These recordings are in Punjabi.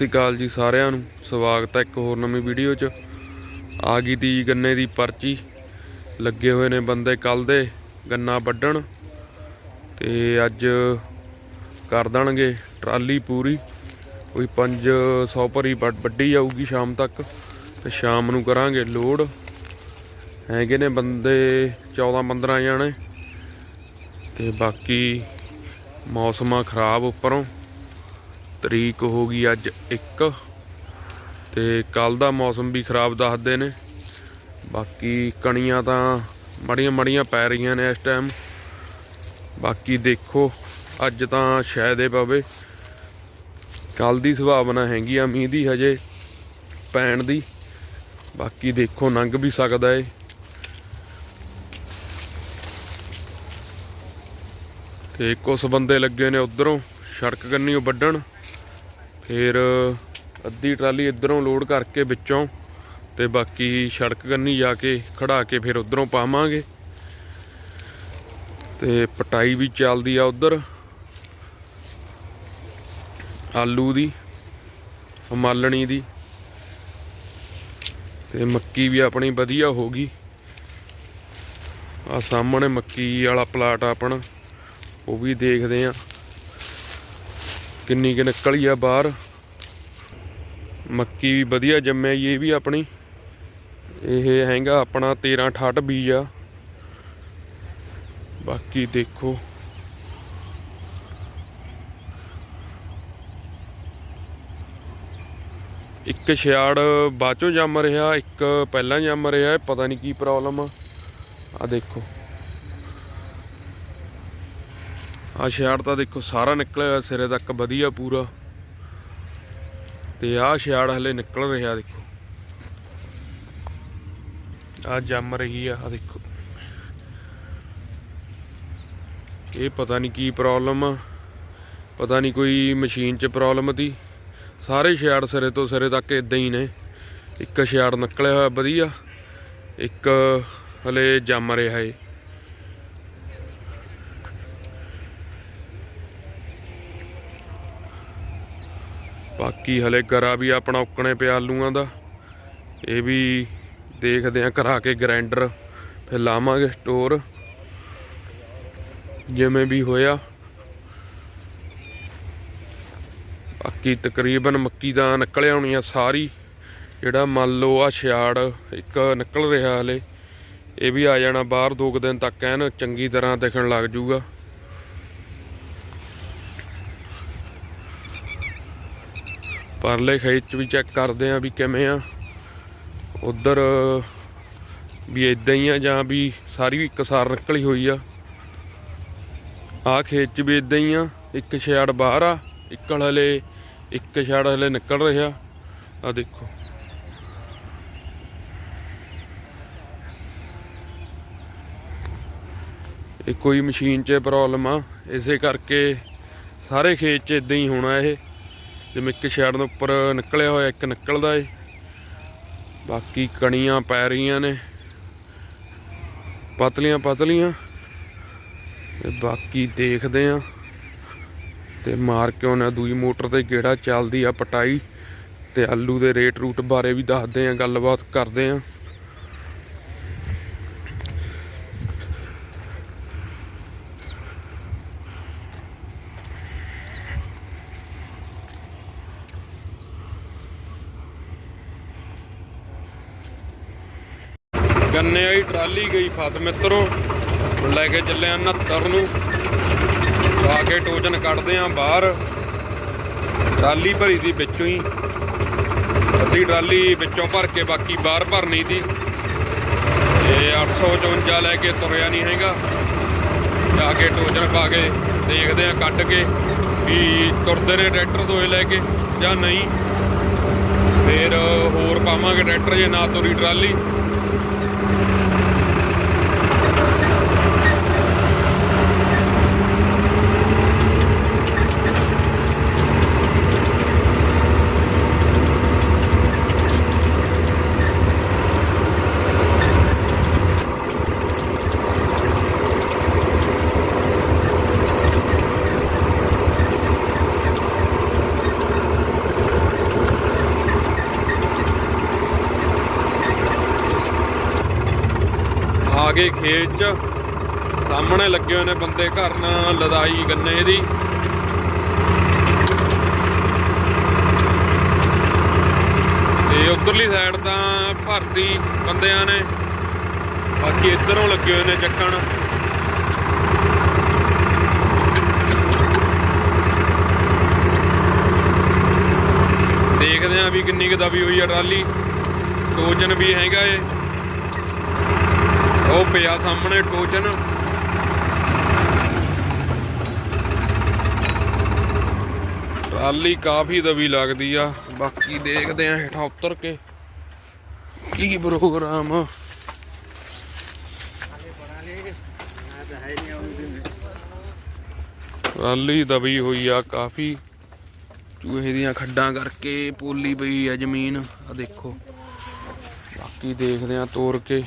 ਸ੍ਰੀ ਅਕਾਲ ਜੀ ਸਾਰਿਆਂ ਨੂੰ। ਸਵਾਗਤ ਹੈ ਇੱਕ ਹੋਰ ਨਵੀਂ ਵੀਡੀਓ 'ਚ। ਆ ਗਈ ਤੀ ਗੰਨੇ ਦੀ ਪਰਚੀ। ਲੱਗੇ ਹੋਏ ਨੇ ਬੰਦੇ ਕੱਲ ਦੇ ਗੰਨਾ ਵੱਢਣ। ਤੇ ਅੱਜ ਕਰ ਦੇਣਗੇ ਟਰਾਲੀ ਪੂਰੀ। ਕੋਈ 500 ਭਰੀ ਵੱਢ- ਵੱਢੀ ਜਾਊਗੀ ਸ਼ਾਮ ਤੱਕ। ਤੇ ਸ਼ਾਮ ਨੂੰ ਕਰਾਂਗੇ ਲੋਡ। ਹੈਗੇ ਨੇ ਬੰਦੇ 14 15 ਜਾਣੇ। ਤੇ ਬਾਕੀ ਮੌਸਮਾਂ ਖਰਾਬ ਉੱਪਰੋਂ। ਤਰੀਕ ਹੋ ਗਈ ਅੱਜ 1 ਤੇ ਕੱਲ ਦਾ ਮੌਸਮ ਵੀ ਖਰਾਬ ਦੱਸਦੇ ਨੇ। ਬਾਕੀ ਕਣੀਆਂ ਤਾਂ ਮੜੀਆਂ ਮੜੀਆਂ ਪੈ ਰਹੀਆਂ ਨੇ ਇਸ ਟਾਈਮ ਬਾਕੀ ਦੇਖੋ, ਅੱਜ ਤਾਂ ਸ਼ਾਇਦ ਇਹ ਪਵੇ। ਕੱਲ ਦੀ ਸੰਭਾਵਨਾ ਹੈਗੀ ਆ ਮੀਂਹ ਦੀ ਹਜੇ, ਪੈਣ ਦੀ। ਬਾਕੀ ਦੇਖੋ ਲੰਘ ਵੀ ਸਕਦਾ ਏ। ਤੇ ਕੁਝ ਬੰਦੇ ਲੱਗੇ ਨੇ ਉਧਰੋਂ, ਸੜਕ ਕੰਨੀਓ ਵੱਢਣ। ਫਿਰ ਅੱਧੀ ਟਰਾਲੀ ਇਧਰੋਂ ਲੋਡ ਕਰਕੇ ਵਿੱਚੋਂ ਤੇ ਬਾਕੀ ਸੜਕ ਕੰਨੀ ਜਾ ਕੇ ਖੜਾ ਕੇ ਫਿਰ ਉਧਰੋਂ ਪਾਵਾਂਗੇ। ਤੇ ਪਟਾਈ ਵੀ ਚੱਲਦੀ ਆ ਉਧਰ। ਆਲੂ ਦੀ ਹਮਾਲਣੀ ਦੀ ਤੇ ਮੱਕੀ ਵੀ ਆਪਣੀ ਵਧੀਆ ਹੋ ਗਈ। ਆ ਸਾਹਮਣੇ ਮੱਕੀ ਵਾਲਾ ਪਲਾਟ ਆਪਣਾ, ਉਹ ਵੀ ਦੇਖਦੇ ਆ। ਕਿੰਨੀ ਕਿ ਨਿਕਲੀ ਆ ਬਾਹਰ। ਮੱਕੀ ਵੀ ਵਧੀਆ ਜੰਮਿਆ ਜੀ, ਇਹ ਵੀ ਆਪਣੀ। ਇਹ ਹੈਗਾ ਆਪਣਾ 13 68 ਬੀਜ ਆ। ਬਾਕੀ ਦੇਖੋ। ਇੱਕ ਛਿਆੜ ਬਾਚੋ ਜੰਮ ਰਿਹਾ, ਇੱਕ ਪਹਿਲਾਂ ਜੰਮ ਰਿਹਾ ਪਤਾ ਨਹੀਂ ਕੀ ਪ੍ਰੋਬਲਮ ਆ। ਆ ਦੇਖੋ। ਆ ਛਿਆੜ ਤਾਂ ਦੇਖੋ, ਸਾਰਾ ਨਿਕਲਿਆ ਸਿਰੇ ਤੱਕ, ਵਧੀਆ ਪੂਰਾ। ਤੇ ਆਹ ਛਿਆੜ ਹਲੇ ਨਿਕਲ ਰਿਹਾ, ਦੇਖੋ। ਆ ਜੰਮ ਰਹੀ ਆ ਆ ਦੇਖੋ। ਇਹ ਪਤਾ ਨਹੀਂ ਕੀ ਪ੍ਰੋਬਲਮ ਆ, ਪਤਾ ਨਹੀਂ ਕੋਈ ਮਸ਼ੀਨ 'ਚ ਪ੍ਰੋਬਲਮ ਤੀ ਸਾਰੇ ਛਿਆੜ ਸਿਰੇ ਤੋਂ ਸਿਰੇ ਤੱਕ ਇਦਾਂ ਹੀ ਨੇ। ਇੱਕ ਛਿਆੜ ਨਿਕਲਿਆ ਹੋਇਆ ਵਧੀਆ, ਇੱਕ ਹਲੇ ਜੰਮ ਰਿਹਾ ਏ। ਬਾਕੀ ਹਲੇ ਗਰਾ ਵੀ ਆਪਣਾ ਉੱਕਣੇ ਪਿਆ ਆਲੂਆਂ ਦਾ। ਇਹ ਵੀ ਦੇਖਦੇ ਆ ਕਰਾ ਕੇ ਗ੍ਰਾਈਂਡਰ ਫਿਰ ਲਾਵਾਂਗੇ ਸਟੋਰ। ਜਿਵੇਂ ਵੀ ਹੋਇਆ। ਬਾਕੀ ਤਕਰੀਬਨ ਮੱਕੀ ਦਾ ਨਿਕਲਿਆ ਹੋਣੀ ਆ ਸਾਰੀ। ਜਿਹੜਾ ਮੰਨ ਲਓ ਆ ਛਿਆੜ ਇੱਕ ਨਿਕਲ ਰਿਹਾ ਹਲੇ, ਇਹ ਵੀ ਆ ਜਾਣਾ ਬਾਹਰ ਦੋ ਕੁ ਦਿਨ ਤੱਕ, ਐਨ ਚੰਗੀ ਤਰ੍ਹਾਂ ਦਿਖਣ ਲੱਗ ਜੂਗਾ। ਪਰਲੇ ਖੇਤ ਚ ਵੀ ਚੈੱਕ ਕਰਦੇ ਆ ਵੀ ਕਿਵੇਂ ਆ। ਉਧਰ ਵੀ ਇਦਾਂ ਹੀ ਆ ਜਾਂ ਵੀ ਸਾਰੀ ਇੱਕ ਨਿਕਲੀ ਹੋਈ ਆ। ਆ ਖੇਤ ਚ ਵੀ ਇਦਾਂ ਹੀ ਆ, ਇੱਕ ਛਿਆੜ ਬਾਹਰ ਆ ਇੱਕਲ ਹਲੇ, ਇੱਕ ਛਿਆੜ ਹਲੇ ਨਿਕਲ ਰਿਹਾ। ਆ ਦੇਖੋ। ਇਹ ਕੋਈ ਮਸ਼ੀਨ 'ਚ ਪ੍ਰੋਬਲਮ ਆ। ਇਸੇ ਕਰਕੇ ਸਾਰੇ ਖੇਤ 'ਚ ਇਦਾਂ ਹੀ ਹੋਣਾ ਇਹ। ਜਿਵੇਂ ਇੱਕ ਸ਼ੈਡ ਦੇ ਉੱਪਰ ਨਿਕਲਿਆ ਹੋਇਆ, ਇੱਕ ਨਿਕਲਦਾ ਏ। ਬਾਕੀ ਕਣੀਆਂ ਪੈ ਰਹੀਆਂ ਨੇ। ਪਤਲੀਆਂ ਪਤਲੀਆਂ। ਤੇ ਬਾਕੀ ਦੇਖਦੇ ਆ। ਤੇ ਮਾਰ ਕੇ ਉਹਨਾਂ ਦੂਈ ਮੋਟਰ ਤੇ ਗੇੜਾ ਚੱਲਦੀ ਆ ਪਟਾਈ। ਤੇ ਆਲੂ ਦੇ ਰੇਟ ਰੂਟ ਬਾਰੇ ਵੀ ਦੱਸਦੇ ਆ, ਗੱਲਬਾਤ ਕਰਦੇ ਆ। ਗੰਨੇ ਵਾਲੀ ਟਰਾਲੀ ਗਈ ਫਸ ਮਿੱਤਰੋ। ਹੁਣ ਲੈ ਕੇ ਚੱਲੇ ਆ 69 ਨੂੰ। ਆ ਕੇ ਟੋਜਨ ਕੱਢਦੇ ਆ ਬਾਹਰ। ਟਰਾਲੀ ਭਰੀ ਦੀ ਵਿੱਚੋਂ ਹੀ। ਅੱਧੀ ਟਰਾਲੀ ਵਿੱਚੋਂ ਭਰ ਕੇ ਬਾਕੀ ਬਾਹਰ ਭਰਨੀ ਦੀ। ਤੇ 854 ਲੈ ਕੇ ਤੁਰਿਆ ਨਹੀਂ ਹੈਗਾ। ਜਾ ਕੇ ਟੋਜਨ ਪਾ ਕੇ ਦੇਖਦੇ ਆ ਕੱਢ ਕੇ ਵੀ ਤੁਰਦੇ ਨੇ ਟਰੈਕਟਰ ਦੋਏ ਲੈ ਕੇ ਜਾਂ ਨਹੀਂ। ਫਿਰ ਹੋਰ ਪਾਵਾਂਗੇ ਟਰੈਕਟਰ ਜੇ ਨਾ ਤੁਰੀ ਟਰਾਲੀ। ਆ ਗਏ ਖੇਤ 'ਚ। ਸਾਹਮਣੇ ਲੱਗੇ ਹੋਏ ਨੇ ਬੰਦੇ ਘਰ ਨਾਲ, ਲਦਾਈ ਗੰਨੇ ਦੀ। ਤੇ ਉਧਰਲੀ ਸਾਈਡ ਤਾਂ ਭਰਤੀ ਬੰਦਿਆਂ ਨੇ। ਬਾਕੀ ਇੱਧਰੋਂ ਲੱਗੇ ਹੋਏ ਨੇ ਚੱਕਣ। ਦੇਖਦੇ ਆਂ ਵੀ ਕਿੰਨੀ ਕੁ ਦਬੀ ਹੋਈ ਆ ਟਰਾਲੀ। ਟੋਜਨ ਵੀ ਹੈਗਾ ਏ। ਉਹ ਪਿਆ ਸਾਹਮਣੇ ਟੋਜਨ ਟਰਾਲੀ ਕਾਫੀ ਦਬੀ ਲੱਗਦੀ ਆ। ਬਾਕੀ ਦੇਖਦੇ ਆ ਹੇਠਾਂ ਉਤਰ ਕੇ ਕੀ ਪ੍ਰੋਗਰਾਮ ਆ। ਟਰਾਲੀ ਦਬੀ ਹੋਈ ਆ ਕਾਫੀ। ਚੂਹੇ ਦੀਆਂ ਖੱਡਾਂ ਕਰਕੇ ਪੋਲੀ ਪਈ ਆ ਜ਼ਮੀਨ। ਆ ਦੇਖੋ। ਬਾਕੀ ਦੇਖਦੇ ਆ ਤੋੜ ਕੇ।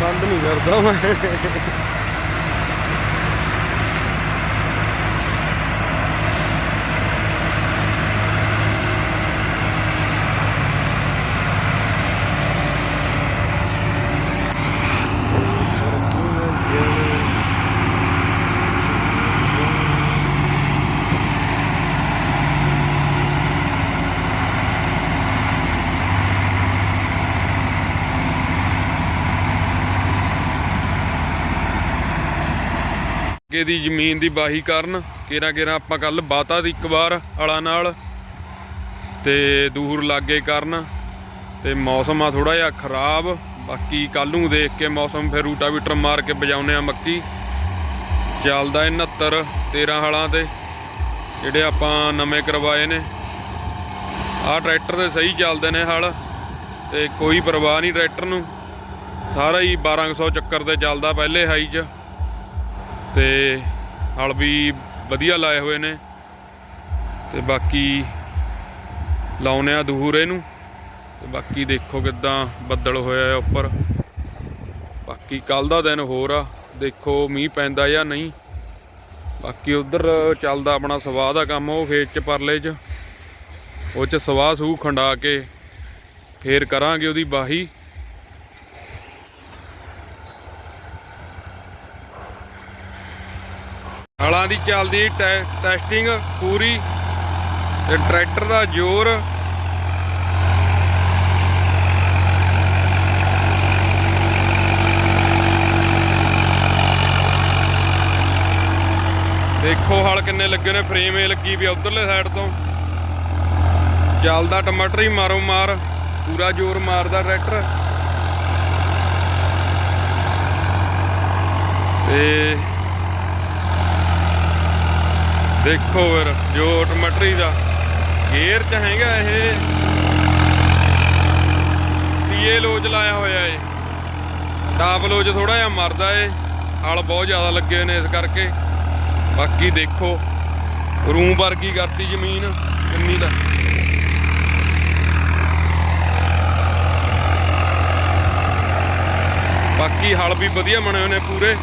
ਬੰਦ ਨਹੀਂ ਕਰਦਾ ਮੈਂ। ਅੱਗੇ ਦੀ ਜ਼ਮੀਨ ਦੀ ਬਾਹੀ ਕਰਨ ਕੇਰਾ ਕੇਰਾ ਆਪਾਂ ਕੱਲ ਬਾਤਾ ਦੀ ਇੱਕ ਵਾਰ ਹਲਾ ਨਾਲ ਤੇ ਦੂਰ ਲਾਗੇ ਕਰਨ ਤੇ ਮੌਸਮ ਆ ਥੋੜਾ ਜਿਹਾ ਖਰਾਬ। ਬਾਕੀ ਕੱਲ ਨੂੰ ਦੇਖ ਕੇ ਮੌਸਮ ਫਿਰ ਰੂਟਾਵੀਟਰ ਮਾਰ ਕੇ ਵਜਾਉਨੇ ਆ ਮੱਕੀ। ਚੱਲਦਾ ਇਹ 69 13 ਹਲਾਂ ਤੇ, ਜਿਹੜੇ ਆਪਾਂ ਨਵੇਂ ਕਰਵਾਏ ਨੇ। ਆਹ ਟਰੈਕਟਰ ਦੇ ਸਹੀ ਚੱਲਦੇ ਨੇ ਹਲ ਤੇ ਕੋਈ ਪਰਵਾਹ ਨਹੀਂ ਟਰੈਕਟਰ ਨੂੰ। ਸਾਰਾ ਹੀ 1200 ਚੱਕਰ ਤੇ ਚੱਲਦਾ ਪਹਿਲੇ ਹਾਈ 'ਚ। ਤੇ ਹਲ ਵੀ ਵਧੀਆ ਲਾਏ ਹੋਏ ਨੇ। ਤੇ ਬਾਕੀ ਲਾਉਨੇ ਆ ਦੂਰ ਇਹਨੂੰ। ਤੇ ਬਾਕੀ ਦੇਖੋ ਕਿਦਾਂ ਬੱਦਲ ਹੋਇਆ ਆ ਉੱਪਰ। ਬਾਕੀ ਕੱਲ ਦਾ ਦਿਨ ਹੋਰ ਆ। ਦੇਖੋ ਮੀਂਹ ਪੈਂਦਾ ਜਾਂ ਨਹੀਂ। ਬਾਕੀ ਉਧਰ ਚੱਲਦਾ ਆਪਣਾ ਸਵਾਹ ਦਾ ਕੰਮ, ਉਹ ਖੇਤ ਚ ਪਰਲੇ ਚ। ਉਹ ਚ ਸਵਾਹ ਸੂ ਖੰਡਾ ਕੇ ਫੇਰ ਕਰਾਂਗੇ ਉਹਦੀ ਬਾਹੀ। ਹਲਾਂ ਦੀ ਚੱਲਦੀ ਟੈ- ਟੈਸਟਿੰਗ ਪੂਰੀ ਤੇ ਟਰੈਕਟਰ ਦਾ ਜ਼ੋਰ। ਦੇਖੋ ਹਲ ਕਿੰਨੇ ਲੱਗੇ ਨੇ ਫਰੇਮ ਇਹ ਲੱਗੀ ਵੀ ਉਧਰਲੇ ਸਾਈਡ ਤੋਂ। ਚੱਲਦਾ ਟਮਾਟਰ ਹੀ ਮਾਰੋ ਮਾਰ, ਪੂਰਾ ਜ਼ੋਰ ਮਾਰਦਾ ਟਰੈਕਟਰ। ਤੇ ਦੇਖੋ ਫਿਰ, ਜੋ ਟਮਾਟਰੀ ਦਾ ਗੇਅਰ ਚ ਹੈਗਾ ਇਹ। ਪੀਏ ਲੋਜ ਲਾਇਆ ਹੋਇਆ ਏ। ਟਾਪ ਲੋਜ ਥੋੜਾ ਜਿਹਾ ਮਰਦਾ ਏ। ਹਲ ਬਹੁਤ ਜ਼ਿਆਦਾ ਲੱਗੇ ਨੇ ਇਸ ਕਰਕੇ। ਬਾਕੀ ਦੇਖੋ, ਰੂਮ ਵਰਗੀ ਕਰਤੀ ਜ਼ਮੀਨ, ਕਿੰਨੀ ਦਾ ਬਾਕੀ ਹਲ ਵੀ ਵਧੀਆ ਬਣੇ ਹੋਏ ਨੇ ਪੂਰੇ।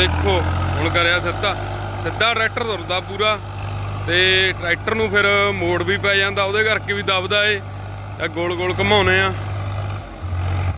ਦੇਖੋ, ਹੁਣ ਕਰਿਆ ਸਿੱਧਾ। ਸਿੱਧਾ ਟਰੈਕਟਰ ਤੁਰਦਾ ਪੂਰਾ ਤੇ ਟਰੈਕਟਰ ਨੂੰ ਫਿਰ ਮੋੜ ਵੀ ਪੈ ਜਾਂਦਾ, ਉਹਦੇ ਕਰਕੇ ਵੀ ਦਬਦਾ ਏ। ਆ ਗੋਲ ਗੋਲ ਘਮਾਉਨੇ ਆ।